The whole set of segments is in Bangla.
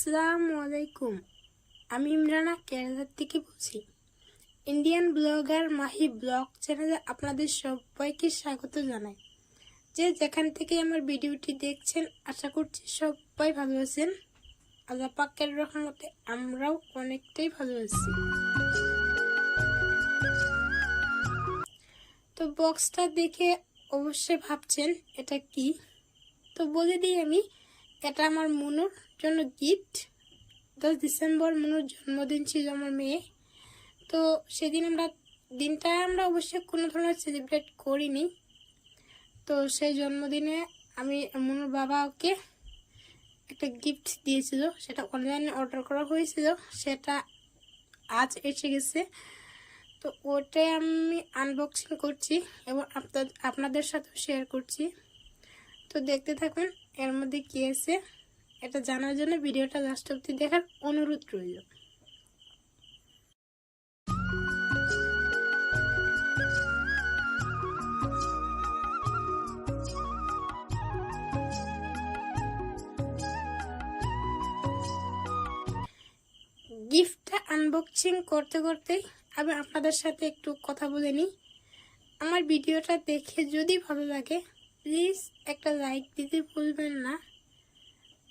আসসালামু আলাইকুম আমি ইমরানা কেরালার থেকে বলছি। ইন্ডিয়ান ব্লগার মাহি ব্লগ চ্যানেলে আপনাদের সবাইকে স্বাগত জানাই। যে যেখান থেকে আমার ভিডিওটি দেখছেন, আশা করছি সবাই ভালো আছেন। আল্লাহ পাকের রহমতে আমরাও অনেকটাই ভালো আছি। তো বক্সটা দেখে অবশ্যই ভাবছেন, এটা কি? তো বলে দিই আমি, এটা আমার মনুর জন্য গিফট দশ ডিসেম্বর মনুর জন্মদিন ছিল আমার মেয়ে। তো সেদিন আমরা, দিনটা আমরা অবশ্যই কোনো ধরনের সেলিব্রেট করিনি। তো সেই জন্মদিনে আমি মনুর বাবা ওকে একটা গিফট দিয়েছিল। সেটা অনলাইনে অর্ডার করা হয়েছিল। সেটা আজ এসে গেছে। তো ওটাই আমি আনবক্সিং করছি এবং আপনাদের সাথেও শেয়ার করছি। তো দেখতে থাকুন, এর মধ্যে কী আছে। এটা জানার জন্য ভিডিওটা লাস্ট অব্দি দেখার অনুরোধ রইল। গিফটটা আনবক্সিং করতে করতেই আমি আপনাদের সাথে একটু কথা বলে নিই। আমার ভিডিওটা দেখে যদি ভালো লাগে প্লিজ একটা লাইক দিতে ভুলবেন না।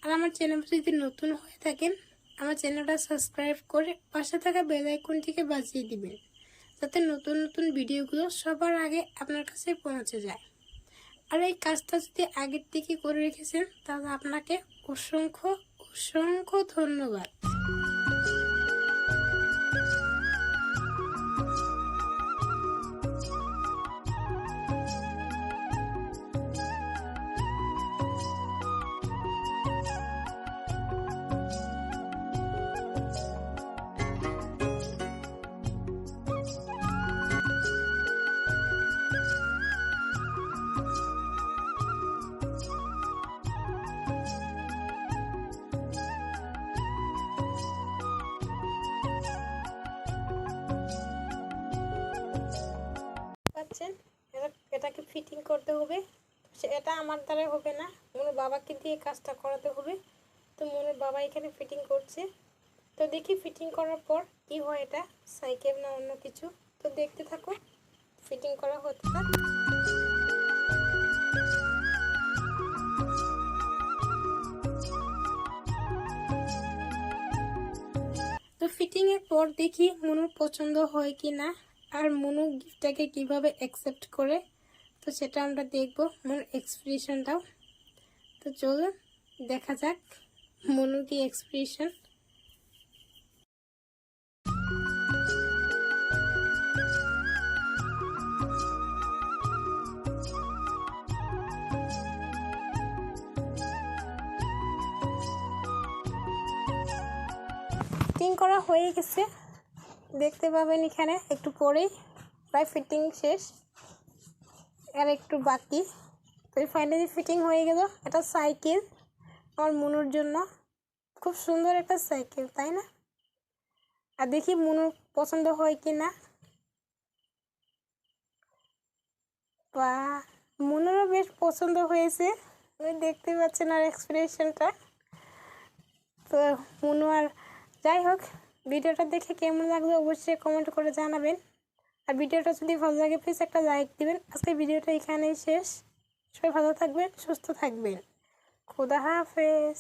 আর আমার চ্যানেল যদি নতুন হয়ে থাকেন, আমার চ্যানেলটা সাবস্ক্রাইব করে পাশে থাকা বেল আইকনটিকে বাজিয়ে দিবেন, যাতে নতুন নতুন ভিডিওগুলো সবার আগে আপনার কাছে পৌঁছে যায়। আর এই কাজটা যদি আগের থেকে করে রেখেছেন, তাহলে আপনাকে অসংখ্য অসংখ্য ধন্যবাদ। এটাকে ফিটিং করতে হবে। এটা আমার দ্বারা হবে না। মনের বাবাকে দিয়ে কাজটা করাতে হবে। তো মনের বাবা এখানে ফিটিং করছে। তো দেখি ফিটিং করার পর কি হয় এটা, সাইকেল না অন্য কিছু? তো দেখতে থাকো ফিটিং করা হতে থাক তো ফিটিংয়ের পর দেখি মনুর পছন্দ হয় কি না আর মনু গিফটটাকে কীভাবে অ্যাকসেপ্ট করে। তো সেটা আমরা দেখব। মনুর এক্সপ্রেশনটাও তো চলুন, দেখা যাক মনুর কি এক্সপ্রেশন ফিটিং করা হয়ে গেছে। দেখতে পাবেন এখানে একটু পরেই। প্রায় ফিটিং শেষ। আর একটু বাকি। তো ফাইনালি ফিটিং হয়ে গেল। এটা সাইকেল আমার মনুর জন্য। খুব সুন্দর একটা সাইকেল তাই না? আর দেখি মনুর পছন্দ হয় কি না বা, মনুরও বেশ পছন্দ হয়েছে। ওই দেখতে পাচ্ছেন আর এক্সপ্রেশনটা তো মনু আর যাই হোক, ভিডিওটা দেখে কেমন লাগল অবশ্যই কমেন্ট করে জানাবেন। আর ভিডিওটা যদি ভালো লাগে প্লিজ একটা লাইক দিবেন। আজকে ভিডিওটা এখানেই শেষ। সবাই ভালো থাকবেন, সুস্থ থাকবেন। খুদা হাফেজ।